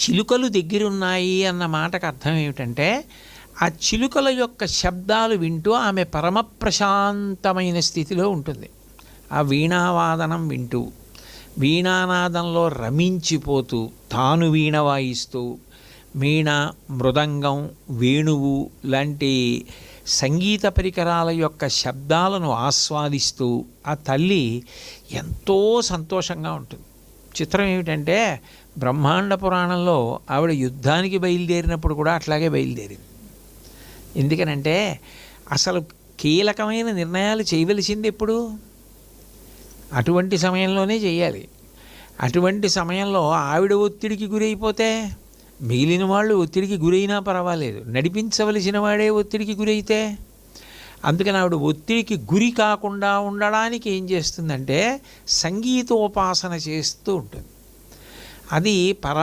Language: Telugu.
చిలుకలు దగ్గరున్నాయి అన్న మాటకు అర్థం ఏమిటంటే ఆ చిలుకల యొక్క శబ్దాలు వింటూ ఆమె పరమ ప్రశాంతమైన స్థితిలో ఉంటుంది. ఆ వీణావాదనం వింటూ వీణానాదంలో రమించిపోతూ తాను వీణ వాయిస్తూ వీణ మృదంగం వేణువు లాంటి సంగీత పరికరాల యొక్క శబ్దాలను ఆస్వాదిస్తూ ఆ తల్లి ఎంతో సంతోషంగా ఉంటుంది. చిత్రం ఏమిటంటే బ్రహ్మాండ పురాణంలో ఆవిడ యుద్ధానికి బయలుదేరినప్పుడు కూడా అట్లాగే బయలుదేరింది. ఎందుకనంటే అసలు కీలకమైన నిర్ణయాలు చేయవలసింది ఎప్పుడు? అటువంటి సమయంలోనే చేయాలి. అటువంటి సమయంలో ఆవిడ ఒత్తిడికి గురైపోతే మిగిలిన వాళ్ళు ఒత్తిడికి గురైనా పర్వాలేదు. నడిపించవలసిన వాడే ఒత్తిడికి గురైతే అందుకని ఆవిడ ఒత్తిడికి గురి కాకుండా ఉండడానికి ఏం చేస్తుందంటే సంగీతోపాసన చేస్తూ ఉంటుంది. అది పర